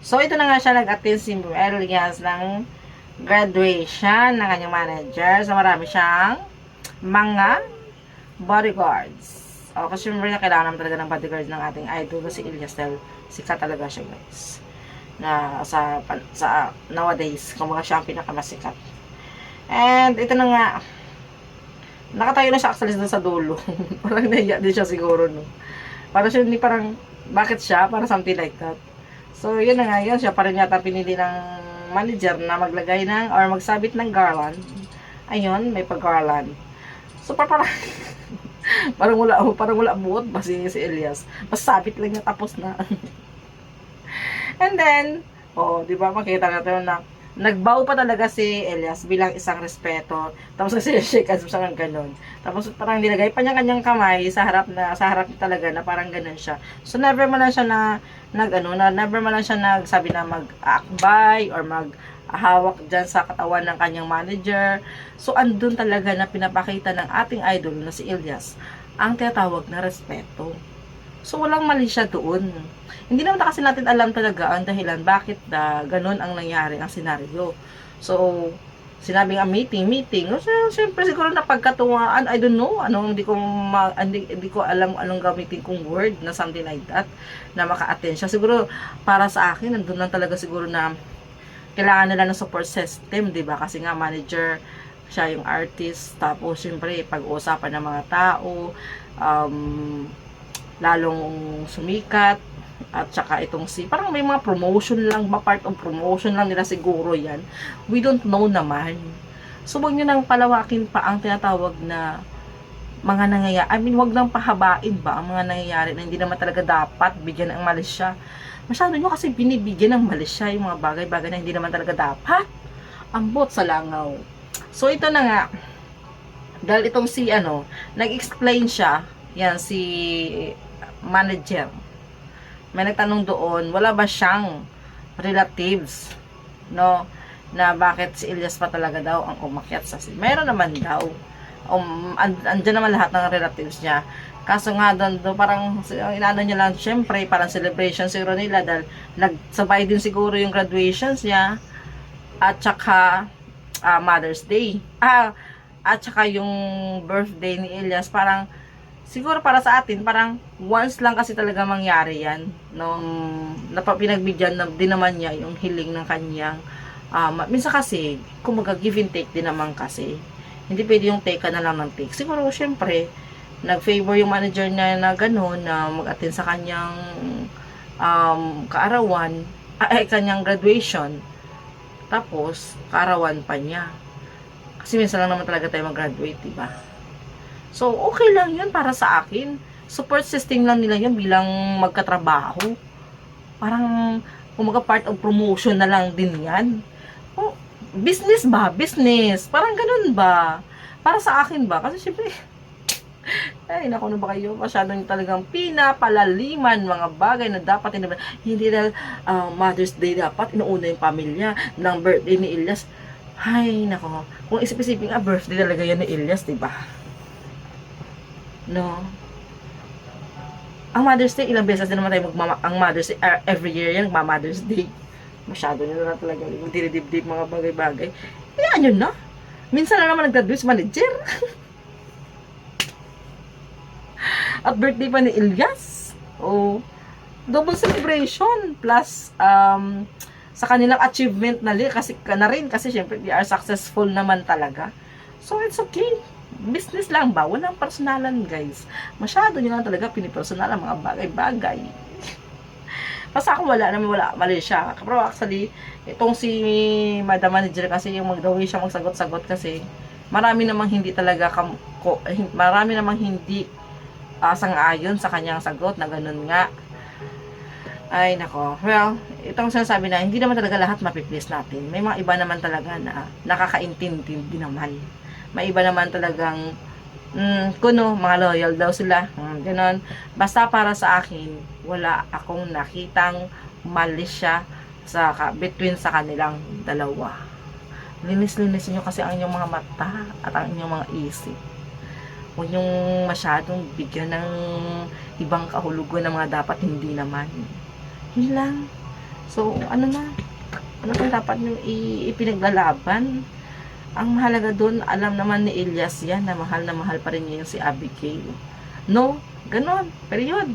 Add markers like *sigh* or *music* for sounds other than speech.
So, ito na nga siya nag-attend si Elias ng graduation ng kanyang manager. So, marami siyang mga bodyguards. O, kasi syempre na kailangan naman talaga ng bodyguards ng ating idol si Elias dahil sikat talaga siya guys. Na sa, sa nowadays, kumbaga siya ang pinakamasikat. And ito na nga, nakatayo na siya actually sa dulo. *laughs* parang nahiya din siya siguro, no? Parang siya, hindi parang, bakit siya? Parang something like that. So, yun na nga, yun siya pa rin yata pinili ng manager na maglagay ng, or magsabit ng garland. Ayun, may pag-garland. So, parang, parang, *laughs* parang wala, parang wala buot ba si, si Elias. Basta sabit lang niya, tapos na. *laughs* And then, oh, di ba, makita natin na, nagbow pa talaga si Elias bilang isang respeto. Tapos kasi *laughs* shake hands siya ng ganun. Tapos parang nilagay pa niya kanyang kamay sa harap na sa harap talaga na parang ganun siya. So never man lang siya na nag ano na never man lang siya nagsabi na mag-akbay or mag hawak dyan sa katawan ng kanyang manager. So andun talaga na pinapakita ng ating idol na si Elias ang tinatawag na respeto. So walang mali siya doon. Hindi naman kasi natin alam talaga ang dahilan bakit na ganun ang nangyari ang senaryo. So, sinabi nga meeting, meeting. So, syempre siguro na pagkatuwaan, I don't know, anong hindi ko ma, hindi, hindi ko alam anong gamitin kong word na something like that na maka-attend siya. Siguro para sa akin nandun lang talaga siguro na kailangan nila ng support system, 'di ba? Kasi nga manager siya yung artist, tapos syempre pag-uusapan ng mga tao, um, lalong sumikat, at saka itong si, parang may mga promotion lang, ba part of promotion lang nila siguro yan. We don't know naman. So, huwag nyo nang palawakin pa ang tinatawag na mga nangyayari. I mean, wag nang pahabain ba ang mga nangyayari na hindi naman talaga dapat bigyan ng malis siya. Masyado nyo kasi binibigyan ng malis siya yung mga bagay-bagay na hindi naman talaga dapat. Ambot sa langaw. So, ito na nga. Dahil itong si, ano, nag-explain siya, yan, si manager may nagtanong doon, wala ba siyang relatives, no, na bakit si Elias pa talaga daw ang umakyat sa si. Meron naman daw. Um, and, andyan naman lahat ng relatives niya. Kaso nga doon, doon parang ang inano niya lang, syempre, parang celebration siguro nila dahil nagsabay din siguro yung graduations niya at saka ah, Mother's Day. Ah, at saka yung birthday ni Elias, parang siguro para sa atin, parang once lang kasi talaga mangyari yan. Nung napapinagbigyan na, din naman niya yung hiling ng kanyang um, minsan kasi, kumaga give and take din naman kasi. Hindi pwede yung take ka na lang ng take. Siguro, syempre, nag-favor yung manager niya na gano'n, na mag-attend sa kanyang um, kaarawan, ay, kanyang graduation. Tapos, kaarawan pa niya. Kasi minsan lang naman talaga tayo mag-graduate, diba? So, okay lang yun para sa akin. Support system lang nila yun bilang magkatrabaho. Parang, kumaga part of promotion na lang din yan. Oh, business ba? Business. Parang ganun ba? Para sa akin ba? Kasi syempre, *laughs* ay, naku na ba kayo? Masyadong talagang pinapalaliman mga bagay na dapat hindi, hindi dahil ah, Mother's Day dapat inuuna yung pamilya ng birthday ni Ilyas. Ay, nako. Kung isip-isipin nga, birthday talaga yan ni Ilyas, diba? No? Ang Mother's Day, ilang beses din naman tayo magmama, ang Mother's Day, uh, every year yan, magma-Mother's Day. Masyado nyo na talaga yung dinidibdib mga bagay-bagay. Kaya yun na. Minsan na naman nagdadwis manager. *laughs* At birthday pa ni Ilyas. Oh, double celebration plus um, sa kanilang achievement na, li, kasi, na rin kasi syempre they are successful naman talaga. So it's okay business lang ba? Walang personalan, guys. Masyado nyo lang talaga pinipersonal ang mga bagay-bagay. *laughs* Basta ako wala naman wala, mali siya. Pero actually, itong si Madam Manager kasi yung magdawi siya magsagot-sagot kasi marami namang hindi talaga kam, ko, marami namang hindi uh, sang-ayon sa kanyang sagot na ganun nga. Ay, nako. Well, itong sinasabi na, hindi naman talaga lahat mapiplease natin. May mga iba naman talaga na nakakaintindi naman may iba naman talagang mm, kuno, mga loyal daw sila. Mm, ganon. Basta para sa akin, wala akong nakitang mali siya sa, between sa kanilang dalawa. Linis-linis nyo kasi ang inyong mga mata at ang inyong mga isip. Huwag nyong masyadong bigyan ng ibang kahulugan ng mga dapat hindi naman. Yun lang. So, ano na? Ano kung dapat nyo ipinaglalaban? Ang mahalaga doon, alam naman ni Elias yan na mahal na mahal pa rin niya yung si Abigail. No? Ganon. Period.